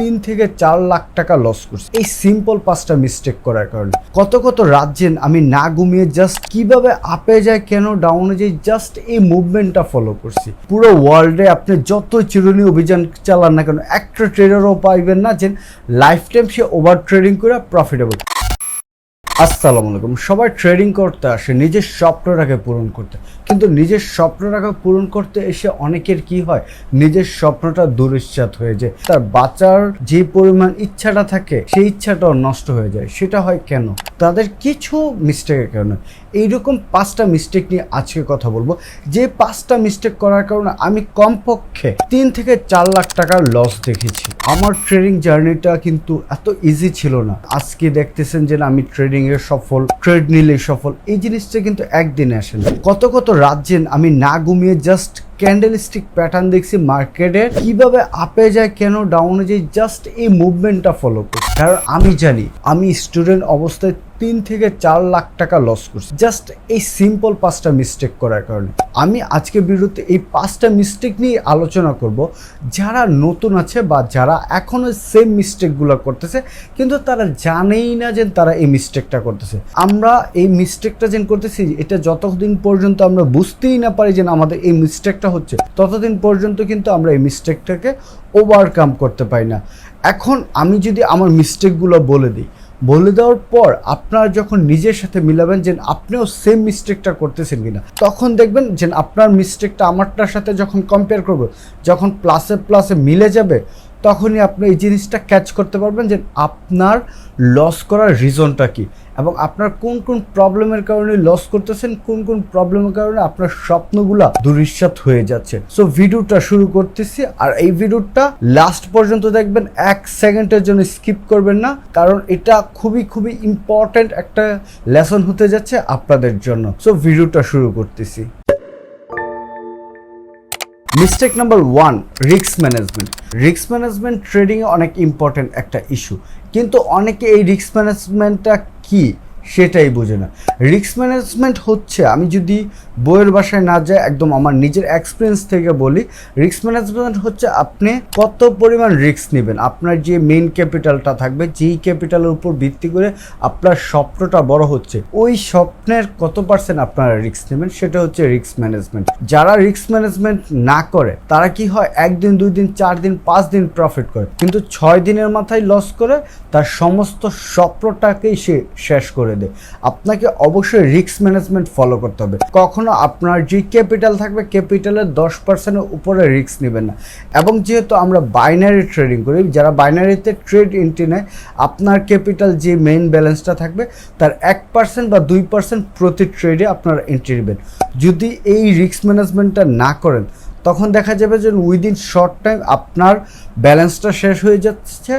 তিন থেকে চার লাখ টাকা লস করছি। এই সিম্পল পাঁচটা মিস্টেক করার কারণে। কত কত রাজ্যেন আমি না ঘুমিয়ে জাস্ট কীভাবে আপে যায়, কেন ডাউনে যায় জাস্ট এই মুভমেন্টটা ফলো করছি। পুরো ওয়ার্ল্ডে আপনি যত চিরুনি অভিযান চালান না কেন, একটা ট্রেডারও পাইবেন না যে লাইফ টাইম সে ওভার ট্রেডিং করে প্রফিটেবল আসসালামু আলাইকুম সবাই ট্রেডিং করতে আসে, নিজের স্বপ্নটাকে পূরণ করতে। কিন্তু নিজের স্বপ্নটাকে পূরণ করতে এসে অনেকের কি হয়? নিজের স্বপ্নটা দুরিশ্চাত হয়ে যায়। তার বাঁচার যে পরিমাণ ইচ্ছাটা থাকে, সেই ইচ্ছাটাও নষ্ট হয়ে যায়। সেটা হয় কেন? তাদের কিছু মিস্টেকের কারণে। এইরকম পাঁচটা মিস্টেক নিয়ে আজকে কথা বলব। যে পাঁচটা মিস্টেক করার কারণে আমি কমপক্ষে তিন থেকে চার লাখ টাকার লস দেখেছি। আমার ট্রেডিং জার্নিটা কিন্তু এত ইজি ছিল না। আজকে দেখতেছেন যে আমি ট্রেডিং এ সফল ট্রেড নিলে সফল, এই জিনিসটা কিন্তু একদিনে আসে না। কত কত রাজ্যে আমি না ঘুমিয়ে জাস্ট ক্যান্ডেল স্টিক প্যাটার্ন দেখছি মার্কেটে কীভাবে আপে যায়, কেন ডাউনে যায় জাস্ট এই মুভমেন্টটা ফলো করি কারণ আমি জানি, আমি স্টুডেন্ট অবস্থায় তিন থেকে চার লাখ টাকা লস করছি। জাস্ট এই সিম্পল পাঁচটা মিস্টেক করার কারণে। আমি আজকে বিরুদ্ধে এই পাঁচটা মিস্টেক নিয়ে আলোচনা করব। যারা নতুন আছে বা যারা এখনও সেম মিস্টেকগুলো করতেছে, কিন্তু তারা জানেই না যে তারা এই মিস্টেকটা করতেছে। আমরা এই মিস্টেকটা যেন করতেছি, এটা যতদিন পর্যন্ত আমরা বুঝতেই না পারি যে আমাদের এই মিস্টেকটা হচ্ছে, ততদিন পর্যন্ত কিন্তু আমরা এই মিস্টেকটাকে ওভারকাম করতে পারি না। এখন আমি যদি আমার মিস্টেকগুলো বলে দিই বলে দেওয়ার পর আপনার যখন নিজের সাথে মিলাবেন যে আপনিও সেম মিস্টেকটা করতেছেন কিনা, তখন দেখবেন যে আপনার মিস্টেকটা আমারটার সাথে যখন কম্পেয়ার করব, যখন প্লাসে প্লাসে মিলে যাবে তখনই আপনি এই জিনিসটা ক্যাচ করতে পারবেন যে আপনার লস করার রিজনটা কি এবং আপনার কোন কোন প্রবলেমের কারণে লস করতেছেন, কোন কোন প্রবলেমের কারণে আপনার স্বপ্নগুলা দুরিশ্বাত হয়ে যাচ্ছে। সো ভিডিওটা শুরু করতেছি আর এই ভিডিওটা লাস্ট পর্যন্ত দেখবেন এক সেকেন্ডের জন্য স্কিপ করবেন না কারণ এটা খুবই খুবই ইম্পর্ট্যান্ট একটা লেসন হতে যাচ্ছে আপনাদের জন্য। সো ভিডিওটা শুরু করতেছি। Mistake number one risk management risk management ট্রেডিংয়ে অনেক ইম্পর্ট্যান্ট একটা ইস্যু কিন্তু অনেকে এই রিক্স ম্যানেজমেন্টটা কি? সেটাই বোঝে না। রিস্ক ম্যানেজমেন্ট হচ্ছে, আমি যদি বইয়ের বাসায় না যাই, একদম আমার নিজের এক্সপিরিয়েন্স থেকে বলি রিস্ক ম্যানেজমেন্ট হচ্ছে আপনি কত পরিমাণ রিস্ক নেবেন। আপনার যে মেইন ক্যাপিটালটা থাকবে, যেই ক্যাপিটালের উপর ভিত্তি করে আপনার স্বপ্নটা বড় হচ্ছে, ওই স্বপ্নের কত পার্সেন্ট আপনারা রিস্ক নেবেন, সেটা হচ্ছে রিস্ক ম্যানেজমেন্ট যারা রিস্ক ম্যানেজমেন্ট না করে, তারা কি হয়, একদিন, দুই দিন, চার দিন, পাঁচ দিন প্রফিট করে, কিন্তু ছয় দিনের মাথায় লস করে, তার সমস্ত স্বপ্নটাকেই সে শেষ করে দেয় আপনাকে অবশ্যই রিস্ক ম্যানেজমেন্ট ফলো করতে হবে। কখনো আপনার যে ক্যাপিটাল থাকবে ক্যাপিটালের দশ পার্সেন্টের উপরে রিস্ক নেবেন না। এবং যেহেতু আমরা বাইনারি ট্রেডিং করি, যারা বাইনারিতে ট্রেড এন্ট্রি নেয়, আপনার ক্যাপিটাল যে মেইন ব্যালেন্সটা থাকবে, তার এক পার্সেন্ট বা দুই পার্সেন্ট প্রতি ট্রেডে আপনারা এন্ট্রি নেবেন। যদি এই রিস্ক ম্যানেজমেন্টটা না করেন, তখন দেখা যাবে যে উইদিন শর্ট টাইম আপনার ব্যালেন্সটা শেষ হয়ে যাচ্ছে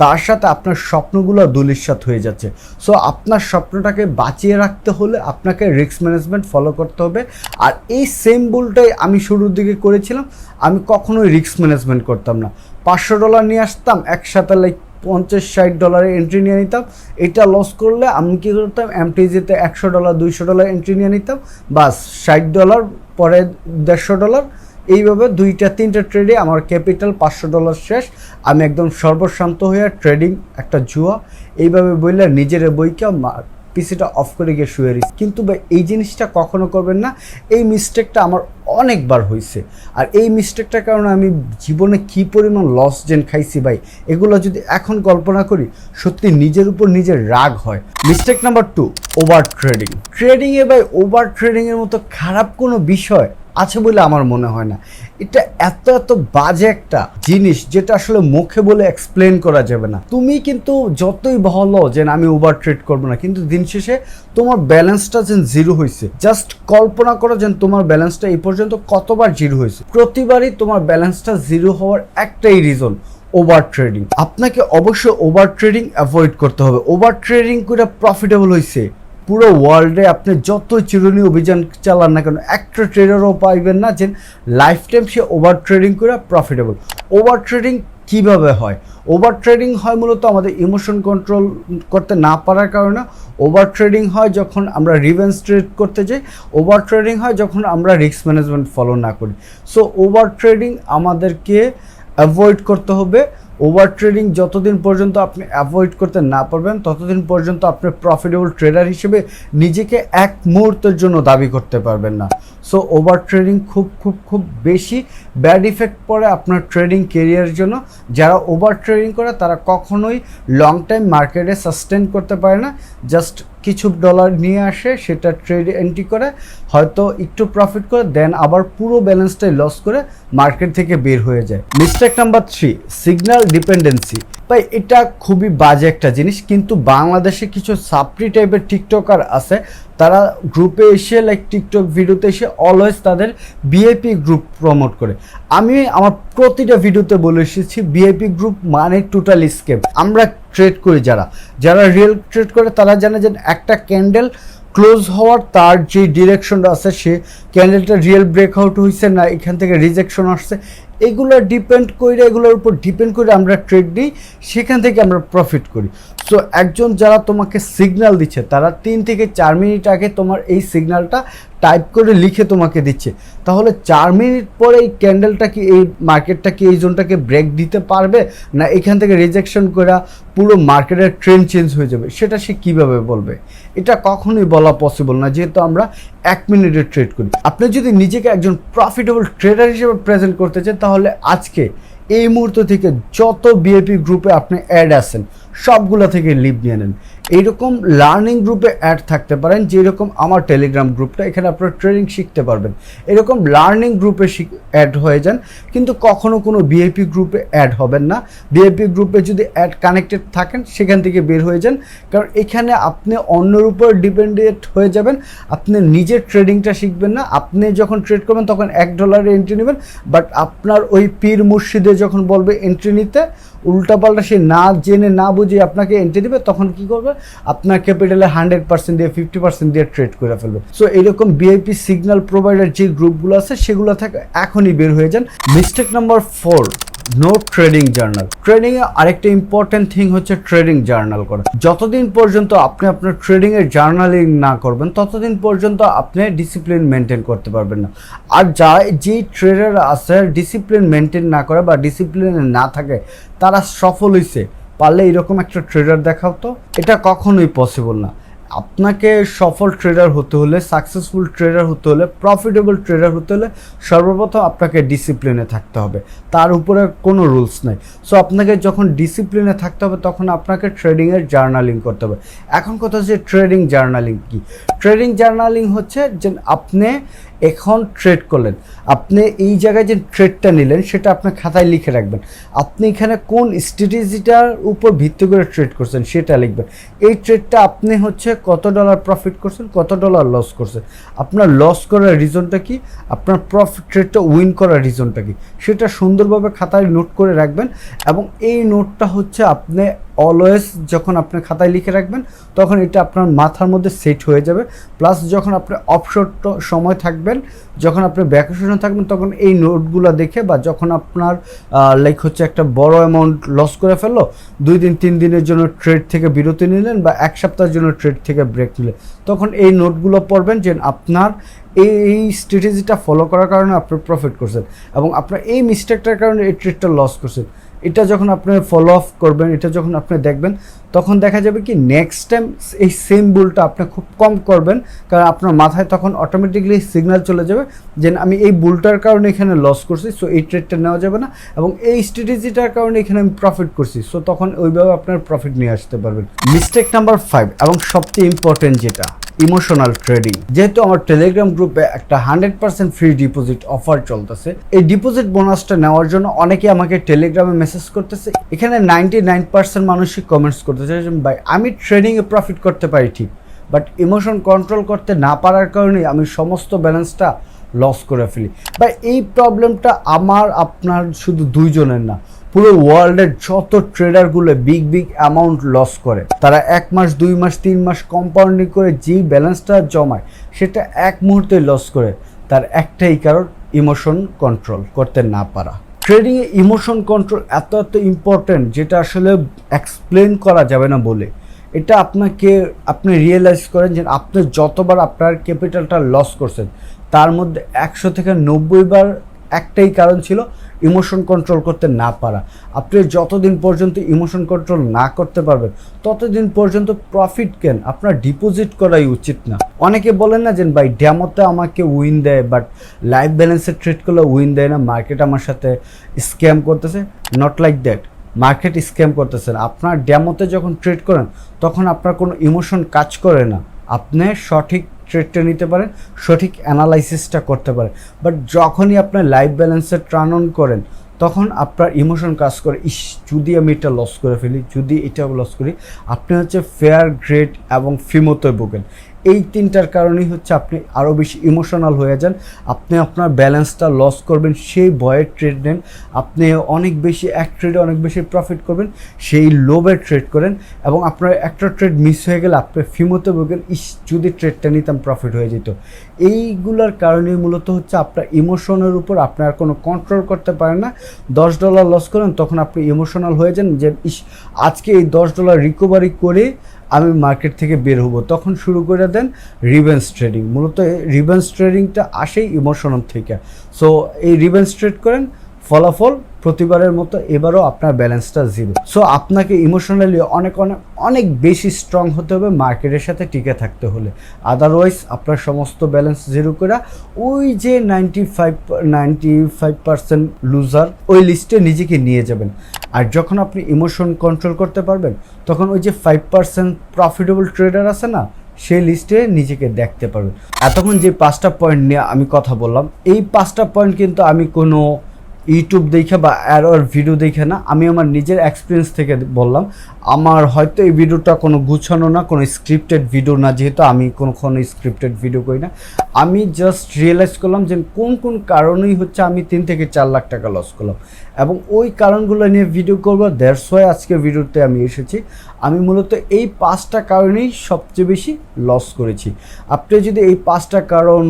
তার সাথে আপনার স্বপ্নগুলো দুলিশ্বাত হয়ে যাচ্ছে। সো আপনার স্বপ্নটাকে বাঁচিয়ে রাখতে হলে আপনাকে রিস্ক ম্যানেজমেন্ট ফলো করতে হবে। আর এই সেম ভুলটাই আমি শুরুর দিকে করেছিলাম। আমি কখনোই রিস্ক ম্যানেজমেন্ট করতাম না। পাঁচশো ডলার নিয়ে আসতাম, একসাথে লাইক পঞ্চাশ, ষাট ডলারে এন্ট্রি নিয়ে নিতাম। এটা লস করলে আমি কী করতাম এমটিজিতে একশো ডলার দুইশো ডলার এন্ট্রি নিয়ে নিতাম। বাস, ষাট ডলার পরে দেড়শো ডলার এইভাবে দুইটা, তিনটা ট্রেডে আমার ক্যাপিটাল পাঁচশো ডলার শেষ। আমি একদম সর্বশান্ত হয়ে ট্রেডিং একটা জুয়া। এইভাবে বললে নিজের বইকে পিসিটা অফ করে গিয়ে শুয়ে রয়েছি কিন্তু ভাই, এই জিনিসটা কখনো করবেন না। এই মিস্টেকটা আমার অনেকবার হয়েছে আর এই মিস্টেকটার কারণে আমি জীবনে কি পরিমাণ লস জেন খাইছি ভাই, এগুলো যদি এখন কল্পনা করি, সত্যি নিজের উপর নিজের রাগ হয়। Mistake number two over trading ট্রেডিংয়ে ভাই ওভার ট্রেডিংয়ের মতো খারাপ কোনো বিষয় আছে বলে আমার মনে হয় না। এটা এত এত বাজে একটা জিনিস যেটা আসলে মুখে বলে এক্সপ্লেন করা যাবে না। তুমি কিন্তু যতই ভালো যে আমি ওভার ট্রেড করব না, কিন্তু দিন শেষে তোমার ব্যালেন্সটা যেন জিরো হয়েছে জাস্ট কল্পনা করো যেন তোমার ব্যালেন্সটা এই পর্যন্ত কতবার জিরো হয়েছে প্রতিবারই তোমার ব্যালেন্সটা জিরো হওয়ার একটাই রিজন ওভার ট্রেডিং আপনাকে অবশ্যই ওভার ট্রেডিং অ্যাভয়েড করতে হবে। ওভার ট্রেডিং করে প্রফিটেবল হয়েছে পুরো ওয়ার্ল্ডে আপনি যত চিরুনি অভিযান চালান না কেন, একটা ট্রেডারও পাইবেন না যে লাইফ টাইম সে ওভার ট্রেডিং করে প্রফিটেবল ওভার ট্রেডিং কীভাবে হয়? ওভার ট্রেডিং হয় মূলত আমাদের ইমোশন কন্ট্রোল করতে না পারার কারণে। ওভার ট্রেডিং হয় যখন আমরা রিভেন্স ট্রেড করতে যাই। ওভার ট্রেডিং হয় যখন আমরা রিস্ক ম্যানেজমেন্ট ফলো না করি। সো ওভার ট্রেডিং আমাদেরকে অ্যাভয়েড করতে হবে। ওভার ট্রেডিং যতদিন পর্যন্ত আপনি অ্যাভয়েড করতে না পারবেন, ততদিন পর্যন্ত আপনি প্রফিটেবল ট্রেডার হিসেবে নিজেকে এক মুহূর্তের জন্য দাবি করতে পারবেন না। সো ওভার ট্রেডিং খুব খুব খুব বেশি ব্যাড ইফেক্ট পড়ে আপনার ট্রেডিং কেরিয়ারের জন্য। যারা ওভার ট্রেডিং করে, তারা কখনোই লং টাইম মার্কেটে সাস্টেন করতে পারে না। জাস্ট কিছু ডলার নিয়ে আসে, সেটা ট্রেড এন্ট্রি করে, হয়তো একটু প্রফিট করে দেন আবার পুরো ব্যালেন্সটাই লস করে মার্কেট থেকে বের হয়ে যায়। Mistake number three signal dependency ভাই, এটা খুবই বাজে একটা জিনিস, কিন্তু বাংলাদেশে কিছু সাপ্রি টাইপের টিকটকার আছে। তারা গ্রুপে এসে লাইক টিকটক ভিডিওতে এসে অলওয়েজ তাদের বিআইপি গ্রুপ প্রমোট করে। আমি আমার প্রতিটা ভিডিওতে বলে এসেছি বিআইপি গ্রুপ মানে টোটাল স্কেপ আমরা ট্রেড করি যারা। যারা রিয়েল ট্রেড করে, তারা জানে যে একটা ক্যান্ডেল ক্লোজ হওয়ার তার যে ডিরেকশনটা আছে, সে ক্যান্ডেলটা রিয়েল ব্রেকআউট হয়েছে না, এখান থেকে রিজেকশন আসছে। এগুলো ডিপেন্ড করে এগুলোর উপর ডিপেন্ড করে আমরা ট্রেড দিই, সেখান থেকে আমরা প্রফিট করি। সো একজন যারা তোমাকে সিগন্যাল দিচ্ছে, তারা তিন থেকে চার মিনিট আগে তোমার এই সিগনালটা টাইপ করে লিখে তোমাকে দিচ্ছে। তাহলে চার মিনিট পরে এই ক্যান্ডেলটা কি, এই মার্কেটটা কি, এই জোনটাকে ব্রেক দিতে পারবে? না এখান থেকে রিজেকশন করা পুরো মার্কেটের ট্রেন্ড চেঞ্জ হয়ে যাবে? সেটা সে কীভাবে বলবে? এটা কখনোই বলা পসিবল না, যেহেতু আমরা এক মিনিটে ট্রেড করি। আপনি যদি নিজেকে একজন প্রফিটেবল ট্রেডার হিসেবে প্রেজেন্ট করতে চান, তাহলে আজকে এই মুহূর্ত থেকে যত বিএপি গ্রুপে আপনি অ্যাড আসেন সবগুলো থেকে লিভ নিয়ে নেন। এইরকম লার্নিং গ্রুপে অ্যাড থাকতে পারেন, যেরকম আমার টেলিগ্রাম গ্রুপটা এখানে আপনারা ট্রেনিং শিখতে পারবেন। এরকম লার্নিং গ্রুপে অ্যাড হয়ে যান, কিন্তু কখনো কোনো বিএপি গ্রুপে অ্যাড হবেন না। বিএপি গ্রুপে যদি অ্যাড কানেক্টেড থাকেন, সেখান থেকে বের হয়ে যান, কারণ এখানে আপনি অন্যের উপর ডিপেন্ডেন্ট হয়ে যাবেন, আপনি নিজের ট্রেডিংটা শিখবেন না, আপনি যখন ট্রেড করবেন, তখন এক ডলারে এন্ট্রি নেবেন বাট আপনার ওই পীর মুর্শিদে যখন বলবে এন্ট্রি নিতে উল্টাপাল্টা সে না জেনে, না বুঝে আপনাকে এন্ট্রি দেবে, তখন কি করবে? আপনার ক্যাপিটালে হান্ড্রেড পার্সেন্ট দিয়ে ফিফটি পার্সেন্ট দিয়ে ট্রেড করে ফেলবে। সো এরকম বিআইপি সিগন্যাল প্রোভাইডার যে গ্রুপগুলো আছে, সেগুলো থেকে এখনই বের হয়ে যান। Mistake number four no trading journal trading এ আরেকটা ইম্পর্টেন্ট থিং হচ্ছে ট্রেডিং জার্নাল করা। যতদিন পর্যন্ত আপনি আপনার ট্রেডিং এর জার্নালিং না করবেন, ততদিন পর্যন্ত আপনি ডিসিপ্লিন মেনটেন করতে পারবেন না। আর যা যে ট্রেডার আছে ডিসিপ্লিন মেনটেন না করে বা ডিসিপ্লিনে না থাকে, তারা সফল হয়েছে পারলে এরকম একটা ট্রেডার দেখাও তো। এটা কখনোই পসিবল না। আপনাকে সফল ট্রেডার হতে হলে সাকসেসফুল ট্রেডার হতে হলে প্রফিটেবল ট্রেডার হতে হলে সর্বপ্রথম আপনাকে ডিসিপ্লিনে থাকতে হবে। তার উপরে কোনো রুলস নেই। সো আপনাকে যখন ডিসিপ্লিনে থাকতে হবে, তখন আপনাকে ট্রেডিংয়ের জার্নালিং করতে হবে। এখন কথা হচ্ছে ট্রেডিং জার্নালিং কি? ট্রেডিং জার্নালিং হচ্ছে যে আপনি এখন ট্রেড করলেন। আপনি এই জায়গায় যে ট্রেডটা নিলেন, সেটা আপনার খাতায় লিখে রাখবেন। আপনি এখানে কোন স্ট্র্যাটেজিটার উপর ভিত্তি করে ট্রেড করছেন, সেটা লিখবেন। এই ট্রেডটা আপনি হচ্ছে কত ডলার প্রফিট করছেন, কত ডলার লস করছেন? আপনার লস করার রিজনটা কি? আপনার প্রফিট ট্রেডটা উইন করার রিজনটা কি? সেটা সুন্দরভাবে খাতায় নোট করে রাখবেন এবং এই নোটটা হচ্ছে আপনি অলওয়েজ যখন আপনি খাতায় লিখে রাখবেন, তখন এটা আপনার মাথার মধ্যে সেট হয়ে যাবে। প্লাস যখন আপনি অবসর সময় থাকবেন, যখন আপনি ভ্যাকেশনে থাকবেন, তখন এই নোটগুলো দেখে বা যখন আপনার লাইক হচ্ছে একটা বড় অ্যামাউন্ট লস করে ফেলল, দুই দিন, তিন দিনের জন্য ট্রেড থেকে বিরতি নিলেন বা এক সপ্তাহের জন্য ট্রেড থেকে ব্রেক নিলেন। তখন এই নোটগুলো পড়বেন যে আপনার এই এই স্ট্র্যাটেজিটা ফলো করার কারণে আপনি প্রফিট করছেন এবং আপনার এই মিস্টেকটার কারণে এই ট্রেডটা লস করছেন। এটা যখন আপনি ফলো আপ করবেন, এটা যখন আপনি দেখবেন, তখন দেখা যাবে কি নেক্সট টাইম এই সেম বুলটা আপনি খুব কম করবেন, কারণ আপনার মাথায় তখন অটোমেটিকলি সিগন্যাল চলে যাবে যে আমি এই বুলটার কারণে এখানে লস করছি সো এই ট্রেডটা নেওয়া যাবে না এবং এই স্ট্র্যাটেজিটার কারণে এখানে আমি প্রফিট করছি সো তখন ওইভাবে আপনার প্রফিট নিয়ে আসতে পারবেন। মিস্টেক নাম্বার ফাইভ এবং সবচেয়ে ইম্পর্টেন্ট যেটা ইমোশনাল ট্রেডিং যেহেতু আমার টেলিগ্রাম গ্রুপে একটা hundred percent free deposit offer চলতেছে, এই ডিপোজিট বোনাসটা নেওয়ার জন্য অনেকে আমাকে টেলিগ্রামে মেসেজ করতেছে। এখানে নাইনটি নাইন পার্সেন্ট মানুষই কমেন্টস করতেছে ভাই, আমি ট্রেডিংয়ে প্রফিট করতে পারি ঠিক বাট ইমোশন কন্ট্রোল করতে না পারার কারণে আমি সমস্ত ব্যালেন্সটা লস করে ফেলি। বা এই প্রবলেমটা আমার, আপনার শুধু দুইজনের না পুরো ওয়ার্ল্ডের যত ট্রেডারগুলো বিগ বিগ অ্যামাউন্ট লস করে, তারা এক মাস, দুই মাস, তিন মাস কম্পাউন্ডিং করে যেই ব্যালেন্সটা জমায়, সেটা এক মুহূর্তে লস করে, তার একটাই কারণ ইমোশন কন্ট্রোল করতে না পারা। ট্রেডিংয়ে ইমোশন কন্ট্রোল এত এত ইম্পর্টেন্ট যেটা আসলে এক্সপ্লেন করা যাবে না বলে। এটা আপনাকে, আপনি রিয়েলাইজ করেন যে আপনি যতবার আপনার ক্যাপিটালটা লস করছেন, তার মধ্যে একশো থেকে নব্বই বার একটাই কারণ ছিল ইমোশন কন্ট্রোল করতে না পারা। আপনি যতদিন পর্যন্ত ইমোশন কন্ট্রোল না করতে পারবেন, ততদিন পর্যন্ত প্রফিট কেন আপনার ডিপোজিট করাই উচিত না। অনেকে বলেন না যে, ভাই ড্যামোতে আমাকে উইন দেয়, বাট লাইফ ব্যালেন্সে ট্রেড করলে উইন দেয় না, মার্কেট আমার সাথে স্ক্যাম করতেছে। Not like that market scam করতেছেন আপনার ড্যামোতে যখন ট্রেড করেন, তখন আপনার কোনো ইমোশন কাজ করে না। আপনি সঠিক ট্রেডটা নিতে পারেন, সঠিক অ্যানালাইসিসটা করতে পারেন। বাট যখনই আপনার লাইফ ব্যালেন্সে টার্ন অন করেন, তখন আপনার ইমোশন কাজ করে, ইস, যদি আমি এটা লস করে ফেলি, যদি এটা লস করি, আপনি হচ্ছে ফেয়ার গ্রেড এবং ফিমোতে ভোগেন। এই তিনটার কারণেই হচ্ছে আপনি আরও বেশি ইমোশনাল হয়ে যান। আপনি আপনার ব্যালেন্সটা লস করবেন, সেই ভয়ের ট্রেড নেন। আপনি অনেক বেশি এক ট্রেডে অনেক বেশি প্রফিট করবেন, সেই লোভের ট্রেড করেন এবং আপনার একটা ট্রেড মিস হয়ে গেলে আপনি ফিমতে ভোগেন, ইস, যদি ট্রেডটা নিতাম প্রফিট হয়ে যেত। এইগুলোর কারণেই মূলত হচ্ছে আপনার ইমোশনের উপর আপনার কোনো কন্ট্রোল করতে পারেন না। দশ ডলার লস করেন, তখন আপনি ইমোশনাল হয়ে যান যে, ইস, আজকে এই দশ ডলার রিকভারি করে আমি মার্কেট থেকে বের হব। তখন শুরু করে দেন রিভেন্স ট্রেডিং মূলত রিভেন্স ট্রেডিংটা আসেই ইমোশনাল থেকে। সো এই রিভেন্স ট্রেড করেন ফলাফল প্রতিবারের মতো এবারও আপনার ব্যালেন্সটা জিরো সো আপনাকে ইমোশনালি অনেক অনেক অনেক বেশি স্ট্রং হতে হবে মার্কেটের সাথে টিকে থাকতে হলে। আদারওয়াইজ আপনার সমস্ত ব্যালেন্স জিরো করে ওই যে ninety five ninety five percent loser ওই লিস্টে নিজেকে নিয়ে যাবেন। আর যখন আপনি ইমোশন কন্ট্রোল করতে পারবেন, তখন ওই যে ফাইভ পার্সেন্ট প্রফিটেবল ট্রেডার আছে না, সেই লিস্টে নিজেকে দেখতে পারবেন। এতক্ষণ যে পাঁচটা পয়েন্ট নিয়ে আমি কথা বললাম, এই পাঁচটা পয়েন্ট কিন্তু আমি কোনো ইউটিউব দেখে বা অ্যারোর ভিডিও দেখে না, আমি আমার নিজের এক্সপিরিয়েন্স থেকে বললাম। আমার হয়তো এই ভিডিওটা কোনো গুছানো না, কোনো স্ক্রিপ্টেড ভিডিও না, যেহেতু আমি কোনো স্ক্রিপ্টেড ভিডিও করি না। আমি জাস্ট রিয়েলাইজ করলাম যে কোন কোন কারণেই হচ্ছে আমি তিন থেকে চার লাখ টাকা লস করলাম। এবং ওই কারণগুলো নিয়ে ভিডিও করব দেড়শ হয় আজকে ভিডিওতে আমি এসেছি। আমি মূলত এই পাঁচটা কারণেই সবচেয়ে বেশি লস করেছি। আপনি যদি এই পাঁচটা কারণ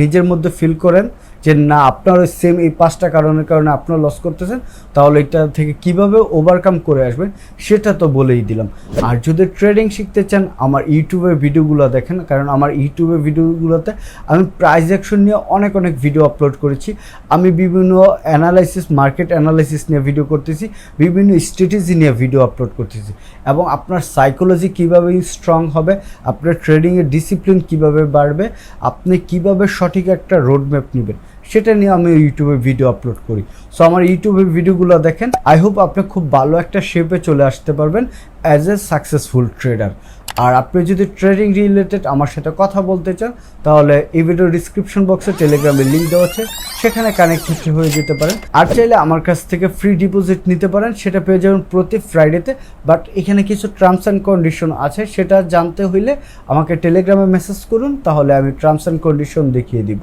নিজের মধ্যে ফিল করেন যে না, আপনার ওই সেম এই পাঁচটা কারণের কারণে আপনার লস করতেছেন, তাহলে এটা থেকে কীভাবে ওভারকাম করে আসবেন, সেটা তো বলেই দিলাম। আর যদি ট্রেডিং শিখতে চান, আমার ইউটিউবের ভিডিওগুলো দেখেন, কারণ আমার ইউটিউবের ভিডিওগুলোতে আমি প্রাইস অ্যাকশন নিয়ে অনেক অনেক ভিডিও আপলোড করেছি। আমি বিভিন্ন অ্যানালাইসিস মার্কেট অ্যানালাইসিস নিয়ে ভিডিও করতেছি, বিভিন্ন স্ট্র্যাটেজি নিয়ে ভিডিও আপলোড করতেছি। এবং আপনার সাইকোলজি কীভাবে স্ট্রং হবে, আপনার ট্রেডিংয়ের ডিসিপ্লিন কীভাবে বাড়বে, আপনি কীভাবে সঠিক একটা রোডম্যাপ নেবেন সেটা নিয়ে আমি ইউটিউবে ভিডিও আপলোড করি। সো আমার ইউটিউবের ভিডিওগুলো দেখেন আই হোপ আপনি খুব ভালো একটা শেপে চলে আসতে পারবেন অ্যাজ এ সাকসেসফুল ট্রেডার আর আপনি যদি ট্রেডিং রিলেটেড আমার সাথে কথা বলতে চান, তাহলে এই ভিডিও ডিসক্রিপশন বক্সে টেলিগ্রামের লিঙ্ক দেওয়া আছে। সেখানে কানেক্ট হয়ে যেতে পারেন। আর চাইলে আমার কাছ থেকে ফ্রি ডিপোজিট নিতে পারেন, সেটা পেয়ে যাবেন প্রতি ফ্রাইডেতে বাট এখানে কিছু টার্মস অ্যান্ড কন্ডিশন আছে, সেটা জানতে হইলে আমাকে টেলিগ্রামে মেসেজ করুন, তাহলে আমি টার্মস অ্যান্ড কন্ডিশন দেখিয়ে দিব।